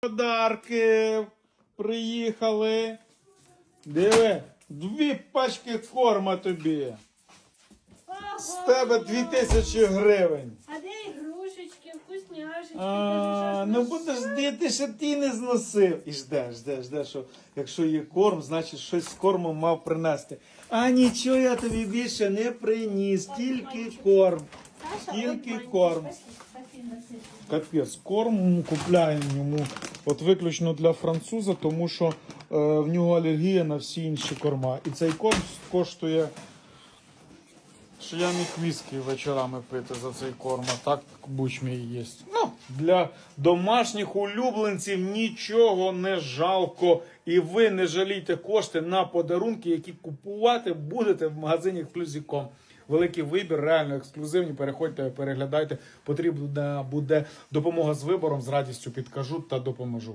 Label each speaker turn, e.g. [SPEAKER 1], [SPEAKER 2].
[SPEAKER 1] Подарки приїхали. Диви, дві пачки корма тобі. З тебе дві тисячі гривень.
[SPEAKER 2] А де ігрушечки, вкусняшечки?
[SPEAKER 1] А, ну подожди, ти ще ти не зносив. І жде, жде, жде, що якщо є корм, значить щось з кормом мав принести. А нічого я тобі більше не приніс, тільки корм. Тільки корм. Капець, корм купляємо йому от виключно для француза, тому що е, в нього алергія на всі інші корма. І цей корм коштує, що я міг віскі вечорами пити за цей корм, а так бучмі і є. Ну, для домашніх улюбленців нічого не жалко. І ви не жалійте кошти на подарунки, які купувати будете в магазині Флюзіком. Великий вибір, реально ексклюзивні. Переходьте, переглядайте. Потрібна буде допомога з вибором. З радістю підкажу та допоможу.